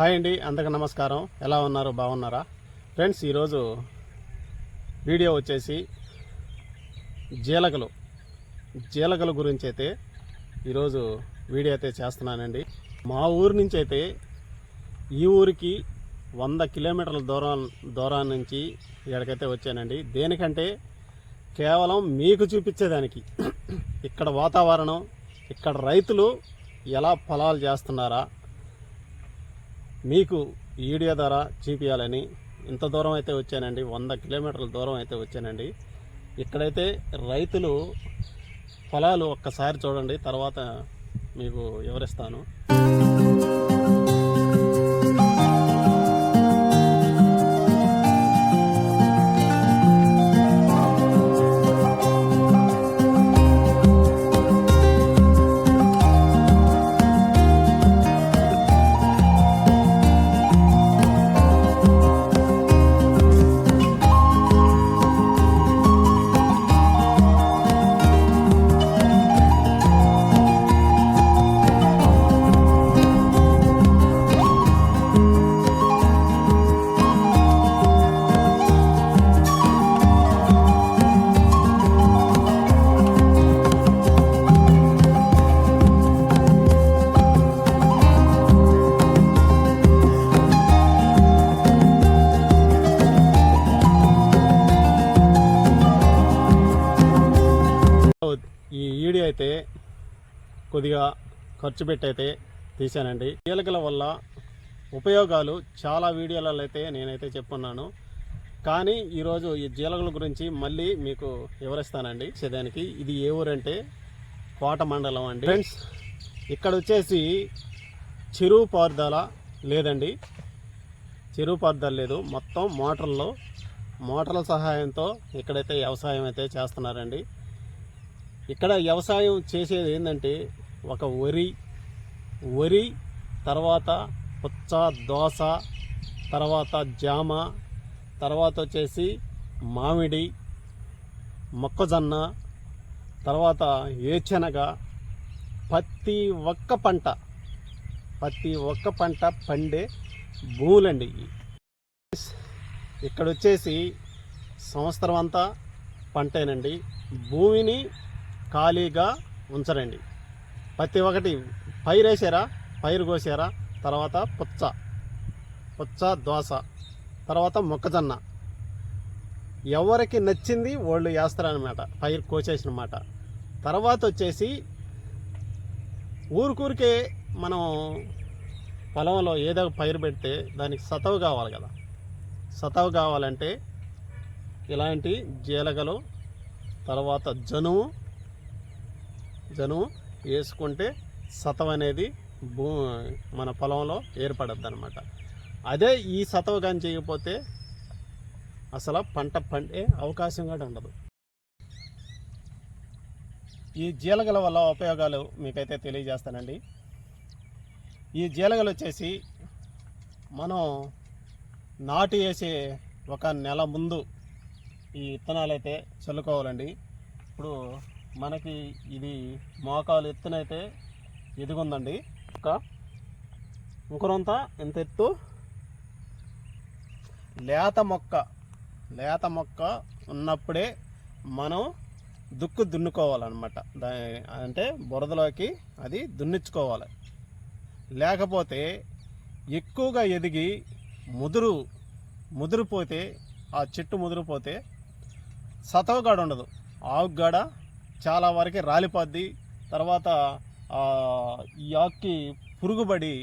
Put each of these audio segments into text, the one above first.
Hi అండి అందరికీ నమస్కారం. ఎలా ఉన్నారు? బాగున్నారా? ఫ్రెండ్స్ ఈరోజు వీడియో వచ్చేసి జీలకలు. జీలకల గురించి అయితే ఈరోజు వీడియో అయితే చేస్తున్నానండి. మా ఊరు నుంచి అయితే ఈ ఊరికి వంద కిలోమీటర్ల దూరం దూరం నుంచి ఇక్కడికైతే వచ్చానండి. దేనికంటే కేవలం మీకు చూపించేదానికి. ఇక్కడ వాతావరణం ఇక్కడ రైతులు ఎలా పొలాలు చేస్తున్నారా మీకు ఈ వీడియో ద్వారా చూపించాలని ఇంత దూరం అయితే వచ్చానండి వంద కిలోమీటర్ల దూరం అయితే వచ్చానండి. ఇక్కడైతే రైతులు పొలాలు ఒక్కసారి చూడండి తర్వాత మీకు వివరిస్తాను. అయితే కొద్దిగా ఖర్చు పెట్టయితే తీశానండి. జీలకల వల్ల ఉపయోగాలు చాలా వీడియోలలో అయితే నేనైతే చెప్పున్నాను. కానీ ఈరోజు ఈ జీలకల గురించి మళ్ళీ మీకు వివరిస్తానండి. చేదానికి ఇది ఏ ఊరంటే కోట మండలం అండి. ఫ్రెండ్స్ ఇక్కడ వచ్చేసి చెరువు పారుదల లేదండి. చెరువు పారుదల లేదు. మొత్తం మోటార్లో మోటార్ల సహాయంతో ఇక్కడైతే వ్యవసాయం అయితే చేస్తున్నారండి. ఇక్కడ వ్యవసాయం చేసేది ఏంటంటే ఒక వరి వరి తర్వాత పుచ్చ దోస తర్వాత జామ తర్వాత వచ్చేసి మామిడి మొక్కజొన్న తర్వాత ఏచెనగ ప్రతి ఒక్క పంట ప్రతి ఒక్క పంట పండే భూములండి. ఇక్కడ వచ్చేసి సంవత్సరం అంతా పంటేనండి. భూమిని ఖాళీగా ఉంచరండి. ప్రతి ఒక్కటి పైరు వేసారా? పైరు కోసారా? తర్వాత పుచ్చ. పుచ్చ దోస తర్వాత మొక్కజొన్న. ఎవరికి నచ్చింది వాళ్ళు వేస్తారనమాట పైరు కోసేసిన మాట. తర్వాత వచ్చేసి ఊరికూరికే మనం పొలంలో ఏదో ఒక పైరు పెడితే దానికి సతవు కావాలి కదా. సతవు కావాలంటే ఇలాంటి జీలగలు తర్వాత జనుము జనుము వేసుకుంటే సతవ అనేది భూ మన పొలంలో ఏర్పడద్దు అనమాట అదే ఈ సతవ కానీ చేయకపోతే అసలు పంట పండే అవకాశం కూడా ఉండదు. ఈ జీలగల వల్ల ఉపయోగాలు మీకైతే తెలియజేస్తానండి. ఈ జీలగలు వచ్చేసి మనం నాటు వేసే ఒక నెల ముందు ఈ విత్తనాలు అయితే చల్లుకోవాలండి. ఇప్పుడు మనకి ఇది మోకాలు ఎత్తునైతే ఎదుగుందండి. ఒక ఇంకొరంతా ఎంత ఎత్తు? లేత మొక్క లేత మొక్క ఉన్నప్పుడే మనం దుక్కు దున్నుకోవాలన్నమాట. దా అంటే బురదలోకి అది దున్నించుకోవాలి లేకపోతే ఎక్కువగా ఎదిగి ముదురు ముదిరిపోతే ఆ చెట్టు ముదిరిపోతే సతవగాడ ఉండదు. ఆవుగాడ చాలా వరకు రాలిపోద్ది. తర్వాత ఈ ఆకుకి పురుగుబడి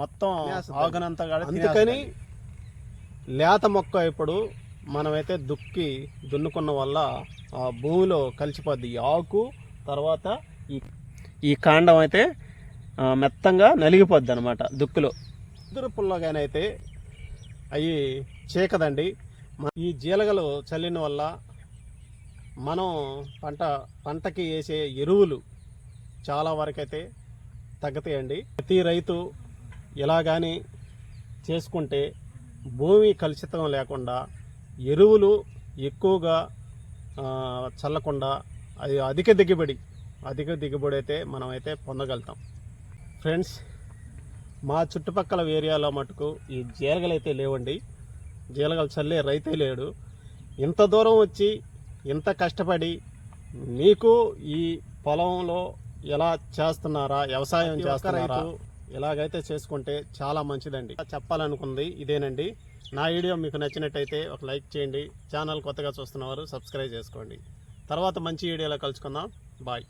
మొత్తం ఆకునంతా కూడా అందుకని లేత మొక్క ఇప్పుడు మనమైతే దుక్కి దున్నుకున్న వల్ల ఆ భూమిలో కలిసిపోద్ది ఈ ఆకు తర్వాత ఈ ఈ కాండం అయితే మెత్తంగా నలిగిపోద్ది అనమాట దుక్కులో. ముదురు పుల్లగానైతే అవి చీకదండి. ఈ జీలగలు చల్లిన వల్ల మనం పంట పంటకి వేసే ఎరువులు చాలా వరకైతే తగ్గుతాయండి. ప్రతి రైతు ఇలా కానీ చేసుకుంటే భూమి కలుషితం లేకుండా ఎరువులు ఎక్కువగా చల్లకుండా అది అధిక దిగుబడి అధిక దిగుబడి అయితే మనం అయితే పొందగలుగుతాం. ఫ్రెండ్స్ మా చుట్టుపక్కల ఏరియాలో మటుకు ఈ జీలగలు అయితే లేవండి. జీలగలు చల్లే రైతే లేడు. ఇంత దూరం వచ్చి ఇంత కష్టపడి మీకు ఈ పొలంలో ఎలా చేస్తున్నారా వ్యవసాయం చేస్తున్నారా ఇలాగైతే చేసుకుంటే చాలా మంచిదండి. చెప్పాలనుకుంది ఇదేనండి. నా వీడియో మీకు నచ్చినట్టయితే ఒక లైక్ చేయండి. ఛానల్ కొత్తగా చూస్తున్నవారు సబ్స్క్రైబ్ చేసుకోండి. తర్వాత మంచి వీడియోలో కలుసుకుందాం. బాయ్.